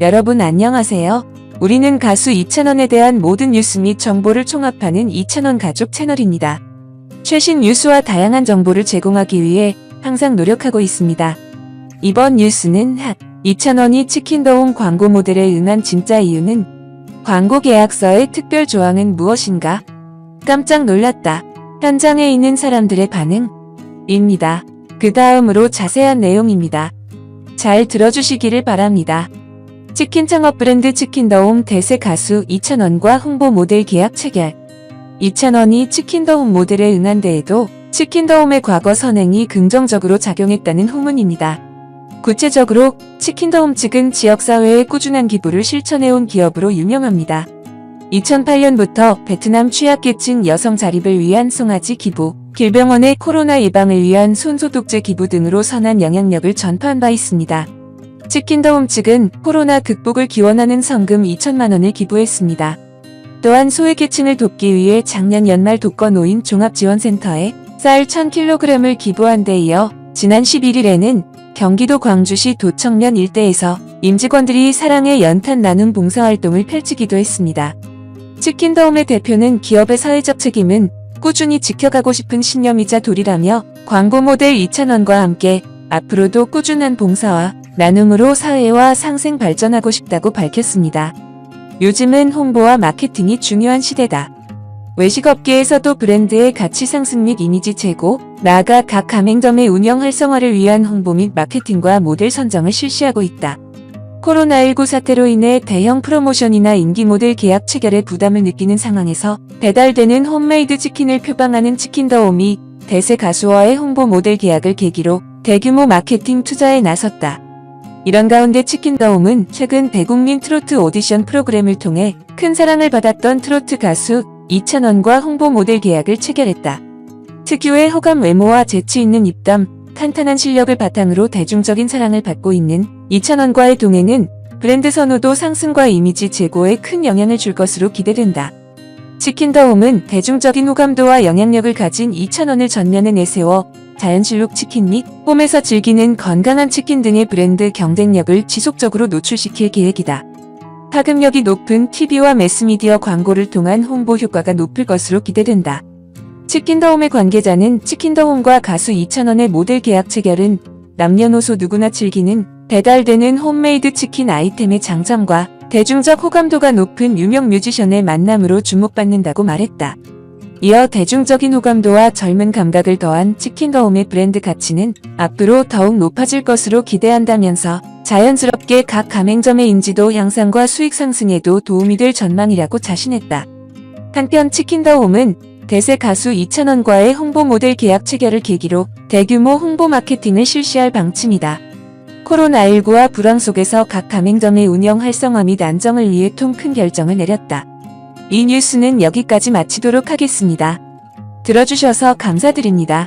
여러분 안녕하세요. 우리는 가수 이찬원에 대한 모든 뉴스 및 정보를 총합하는 이찬원 가족 채널입니다. 최신 뉴스와 다양한 정보를 제공하기 위해 항상 노력하고 있습니다. 이번 뉴스는 핫 이찬원이 치킨더움 광고 모델에 응한 진짜 이유는 광고 계약서의 특별 조항은 무엇인가? 깜짝 놀랐다. 현장에 있는 사람들의 반응입니다. 그 다음으로 자세한 내용입니다. 잘 들어주시기를 바랍니다. 치킨 창업 브랜드 치킨더움 대세 가수 이찬원과 홍보 모델 계약 체결. 이찬원이 치킨더움 모델에 응한 데에도 치킨더움의 과거 선행이 긍정적으로 작용했다는 후문입니다. 구체적으로 치킨더움 측은 지역사회에 꾸준한 기부를 실천해온 기업으로 유명합니다. 2008년부터 베트남 취약계층 여성 자립을 위한 송아지 기부, 길병원의 코로나 예방을 위한 손소독제 기부 등으로 선한 영향력을 전파한 바 있습니다. 치킨더움 측은 코로나 극복을 기원하는 성금 2천만 원을 기부했습니다. 또한 소외계층을 돕기 위해 작년 연말 독거노인 종합지원센터에 쌀 1000kg을 기부한 데 이어 지난 11일에는 경기도 광주시 도청면 일대에서 임직원들이 사랑의 연탄 나눔 봉사활동을 펼치기도 했습니다. 치킨더움의 대표는 기업의 사회적 책임은 꾸준히 지켜가고 싶은 신념이자 도리라며 광고 모델 이찬원과 함께 앞으로도 꾸준한 봉사와 나눔으로 사회와 상생 발전하고 싶다고 밝혔습니다. 요즘은 홍보와 마케팅이 중요한 시대다. 외식업계에서도 브랜드의 가치 상승 및 이미지 제고, 나아가 각 가맹점의 운영 활성화를 위한 홍보 및 마케팅과 모델 선정을 실시하고 있다. 코로나19 사태로 인해 대형 프로모션이나 인기 모델 계약 체결에 부담을 느끼는 상황에서 배달되는 홈메이드 치킨을 표방하는 치킨더홈이 대세 가수와의 홍보 모델 계약을 계기로 대규모 마케팅 투자에 나섰다. 이런 가운데 치킨더움은 최근 대국민 트로트 오디션 프로그램을 통해 큰 사랑을 받았던 트로트 가수 이찬원과 홍보 모델 계약을 체결했다. 특유의 호감 외모와 재치 있는 입담, 탄탄한 실력을 바탕으로 대중적인 사랑을 받고 있는 이찬원과의 동행은 브랜드 선호도 상승과 이미지 제고에 큰 영향을 줄 것으로 기대된다. 치킨더움은 대중적인 호감도와 영향력을 가진 이찬원을 전면에 내세워 자연실록 치킨 및 홈에서 즐기는 건강한 치킨 등의 브랜드 경쟁력을 지속적으로 노출시킬 계획이다. 파급력이 높은 TV와 매스미디어 광고를 통한 홍보 효과가 높을 것으로 기대된다. 치킨더홈의 관계자는 치킨더홈과 가수 이찬원의 모델 계약 체결은 남녀노소 누구나 즐기는 배달되는 홈메이드 치킨 아이템의 장점과 대중적 호감도가 높은 유명 뮤지션의 만남으로 주목받는다고 말했다. 이어 대중적인 호감도와 젊은 감각을 더한 치킨더홈의 브랜드 가치는 앞으로 더욱 높아질 것으로 기대한다면서 자연스럽게 각 가맹점의 인지도 향상과 수익 상승에도 도움이 될 전망이라고 자신했다. 한편 치킨더홈은 대세 가수 이찬원과의 홍보 모델 계약 체결을 계기로 대규모 홍보 마케팅을 실시할 방침이다. 코로나19와 불황 속에서 각 가맹점의 운영 활성화 및 안정을 위해 통 큰 결정을 내렸다. 이 뉴스는 여기까지 마치도록 하겠습니다. 들어주셔서 감사드립니다.